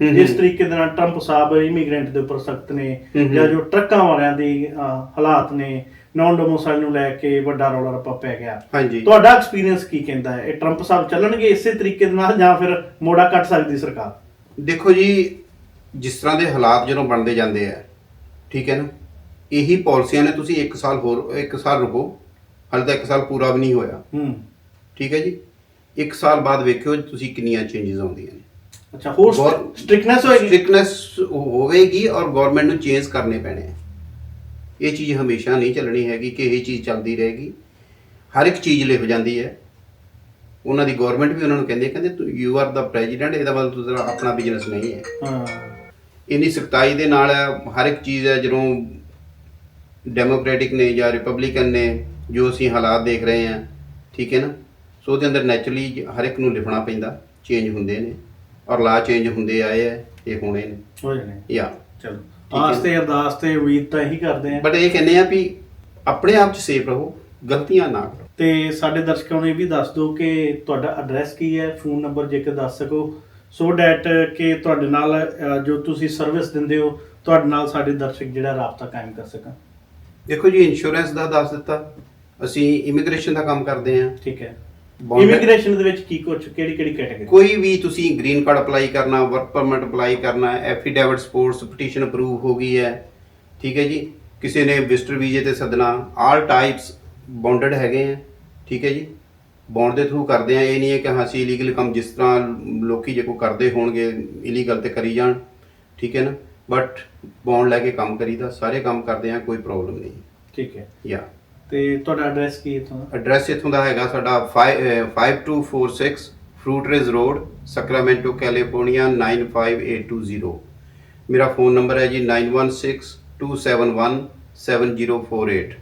ਜਿਸ। ਤਰੀਕੇ ਦੇ ਨਾਲ ਟਰੰਪ ਸਾਹਿਬ ਇਮੀਗ੍ਰੈਂਟ ਦੇ ਉੱਪਰ ਸਖਤ ਨੇ। ਜਾਂ ਜੋ ਟਰੱਕਾਂ ਵਾਲਿਆਂ ਦੀ ਹਾਲਾਤ ਨੇ ਨੌਨ ਡੋਮੋਸਾਈਲ ਨੂੰ ਲੈ ਕੇ ਵੱਡਾ ਰੌਲਾ ਰੱਪਾ ਪੈ ਗਿਆ। ਹਾਂਜੀ। ਤੁਹਾਡਾ ਐਕਸਪੀਰੀਅੰਸ ਕੀ ਕਹਿੰਦਾ ਹੈ? ਇਹ ਟਰੰਪ ਸਾਹਿਬ ਚੱਲਣਗੇ ਇਸੇ ਤਰੀਕੇ ਦੇ ਨਾਲ ਜਾਂ ਫਿਰ ਮੋੜਾ ਕੱਟ ਸਕਦੀ ਸਰਕਾਰ? ਦੇਖੋ ਜੀ ਜਿਸ ਤਰ੍ਹਾਂ ਦੇ ਹਾਲਾਤ ਜਦੋਂ ਬਣਦੇ ਜਾਂਦੇ ਆ ਠੀਕ ਹੈ ਨਾ? ਇਹੀ ਪਾਲਿਸੀਆਂ ਨੇ ਤੁਸੀਂ 1 ਸਾਲ ਹੋਰ 1 ਸਾਲ ਰੁਕੋ। ਹਾਲੇ ਤਾਂ 1 ਸਾਲ ਪੂਰਾ ਵੀ ਨਹੀਂ ਹੋਇਆ। ਹੂੰ। ਠੀਕ ਹੈ ਜੀ? 1 ਸਾਲ ਬਾਅਦ ਵੇਖਿਓ ਤੁਸੀਂ ਕਿੰਨੀਆਂ ਚੇਂਜਸ ਆਉਂਦੀਆਂ ਅੱਛਾ ਹੋਰ ਗੌਰ- ਸਟ੍ਰਿਕਨੈਸ ਹੋਏਗੀ? ਸਟ੍ਰਿਕਨੈਸ ਹੋਵੇਗੀ ਔਰ ਗਵਰਨਮੈਂਟ ਨੂੰ ਚੇਂਜ ਕਰਨੇ ਪੈਣੇ ਆ। ਇਹ ਚੀਜ਼ ਹਮੇਸ਼ਾ ਨਹੀਂ ਚੱਲਣੀ ਹੈਗੀ ਕਿ ਇਹ ਚੀਜ਼ ਚੱਲਦੀ ਰਹੇਗੀ। ਹਰ ਇੱਕ ਚੀਜ਼ ਲਿਖ ਜਾਂਦੀ ਹੈ। ਉਹਨਾਂ ਦੀ ਗਵਰਨਮੈਂਟ ਵੀ ਉਹਨਾਂ ਨੂੰ ਕਹਿੰਦੀ ਹੈ ਕਹਿੰਦੇ ਯੂ ਆਰ ਦਾ ਪ੍ਰੈਜ਼ੀਡੈਂਟ ਇਹਦਾ ਮਤਲਬ ਤੁਸੀਂ ਆਪਣਾ ਬਿਜ਼ਨਸ ਨਹੀਂ ਹੈ। ਹਾਂ। ਇੰਨੀ ਸਖਤਾਈ ਦੇ ਨਾਲ ਹਰ ਇੱਕ ਚੀਜ਼ ਹੈ ਜਦੋਂ ਡੈਮੋਕ੍ਰੈਟਿਕ ਨੇ ਜਾਂ ਰਿਪਬਲਿਕਨ ਨੇ ਜੋ ਅਸੀਂ ਹਾਲਾਤ ਦੇਖ ਰਹੇ ਹਾਂ ਠੀਕ ਹੈ ਨਾ? ਸੋ ਉਹਦੇ ਅੰਦਰ ਨੈਚੁਰਲੀ ਹਰ ਇੱਕ ਨੂੰ ਲਿਖਣਾ ਪੈਂਦਾ ਚੇਂਜ ਹੁੰਦੇ ਨੇ। ਔਰ ਲਾ ਚੇਂਜ ਹੁੰਦੇ ਆਏ ਆ ਇਹ ਹੋਣੇ ਨੇ। ਹੋ ਜਾਣੇ। ਯਾ। ਚਲੋ। ਹੈ। ਆਸ ਤੇ ਅਰਦਾਸ ਤੇ ਉਮੀਦ ਤਾਂ ਇਹੀ ਕਰਦੇ ਆ ਬਟ ਇਹ ਕਹਿੰਦੇ ਆ ਵੀ ਆਪਣੇ ਆਪ 'ਚ ਸੇਫ ਰਹੋ ਗਲਤੀਆਂ ਨਾ ਕਰੋ। ਤੇ ਸਾਡੇ ਦਰਸ਼ਕਾਂ ਨੂੰ ਇਹ ਵੀ ਦੱਸ ਦਿਓ ਕਿ ਤੁਹਾਡਾ ਐਡਰੈਸ ਕੀ ਹੈ ਫੋਨ ਨੰਬਰ ਜੇਕਰ ਦੱਸ ਸਕੋ। ਸੋ ਡੈਟ ਕਿ ਤੁਹਾਡੇ ਨਾਲ ਜੋ ਤੁਸੀਂ ਸਰਵਿਸ ਦਿੰਦੇ ਹੋ ਤੁਹਾਡੇ ਨਾਲ ਸਾਡੇ ਦਰਸ਼ਕ ਜਿਹੜਾ ਰਾਬਤਾ ਕਾਇਮ ਕਰ ਸਕਣ। ਦੇਖੋ ਜੀ ਇੰਸ਼ੋਰੈਂਸ ਦਾ ਦੱਸ ਦਿੱਤਾ। ਅਸੀਂ ਇਮੀਗ੍ਰੇਸ਼ਨ ਦਾ ਕੰਮ ਕਰਦੇ ਆ ਠੀਕ ਹੈ। ਇਮੀਗ੍ਰੇਸ਼ਨ ਦੇ ਵਿੱਚ ਕੀ ਕੁਝ ਕਿਹੜੀ ਕਿਹੜੀ ਕੈਟਾਗਰੀ ਕੋਈ ਵੀ ਤੁਸੀਂ ਗ੍ਰੀਨ ਕਾਰਡ ਅਪਲਾਈ ਕਰਨਾ ਵਰਕ ਪਰਮਿਟ ਅਪਲਾਈ ਕਰਨਾ ਐਫੀਡੇਵਿਟ ਸਪੋਰਟਸ ਪਟੀਸ਼ਨ ਅਪਰੂਵ ਹੋ ਗਈ ਹੈ। ਠੀਕ ਹੈ ਜੀ? ਕਿਸੇ ਨੇ ਵਿਜ਼ਟਰ ਵੀਜ਼ੇ ਤੇ ਸੱਦਣਾ ਆਲ ਟਾਈਪਸ ਬੌਂਡਡ ਹੈਗੇ ਆ। ਠੀਕ ਹੈ ਜੀ? ਬੌਂਡ ਦੇ ਥਰੂ ਕਰਦੇ ਆ ਇਹ ਨਹੀਂ ਹੈ ਕਿ ਹਾਂ ਅਸੀਂ ਇਲੀਗਲ ਕੰਮ ਜਿਸ ਤਰ੍ਹਾਂ ਲੋਕੀ ਜੇ ਕੋ ਕਰਦੇ ਹੋਣਗੇ ਇਲੀਗਲ ਤੇ ਕਰੀ ਜਾਣ। ਠੀਕ ਹੈ ਨਾ? ਬਟ ਬੌਂਡ ਲੈ ਕੇ ਕੰਮ ਕਰੀਦਾ ਸਾਰੇ ਕੰਮ ਕਰਦੇ ਆ ਕੋਈ ਪ੍ਰੋਬਲਮ ਨਹੀਂ। ਠੀਕ ਹੈ। ਯਾ ਤੇ ਤੁਹਾਡਾ ਐਡਰੈਸ ਕੀ ਹੈ ਇੱਥੋਂ ਦਾ? ਐਡਰੈਸ ਇੱਥੋਂ ਦਾ ਹੈਗਾ ਸਾਡਾ 5246 fruit raise road Sacramento California 95820 ਮੇਰਾ ਫੋਨ ਨੰਬਰ ਹੈ ਜੀ 9162717048